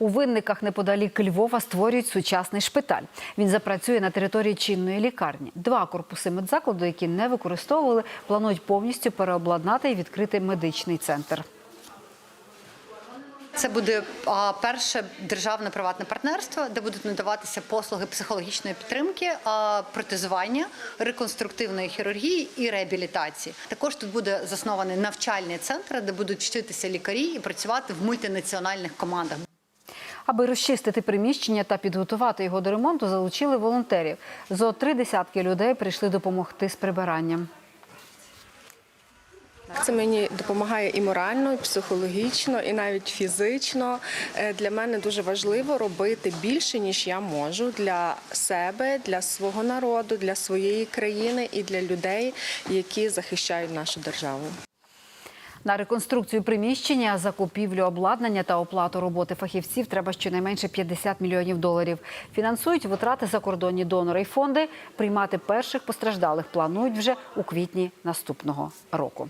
У винниках неподалік Львова створюють сучасний шпиталь. Він запрацює на території чинної лікарні. Два корпуси медзакладу, які не використовували, планують повністю переобладнати і відкрити медичний центр. Це буде перше державне приватне партнерство, де будуть надаватися послуги психологічної підтримки, протезування, реконструктивної хірургії і реабілітації. Також тут буде заснований навчальний центр, де будуть вчитися лікарі і працювати в мультинаціональних командах. Аби розчистити приміщення та підготувати його до ремонту, залучили волонтерів. Зо три десятки людей прийшли допомогти з прибиранням. Це мені допомагає і морально, і психологічно, і навіть фізично. Е, Для мене дуже важливо робити більше, ніж я можу для себе, для свого народу, для своєї країни і для людей, які захищають нашу державу. На реконструкцію приміщення, закупівлю обладнання та оплату роботи фахівців треба щонайменше 50 мільйонів доларів. Фінансують витрати закордонні донори і фонди. Приймати перших постраждалих планують вже у квітні наступного року.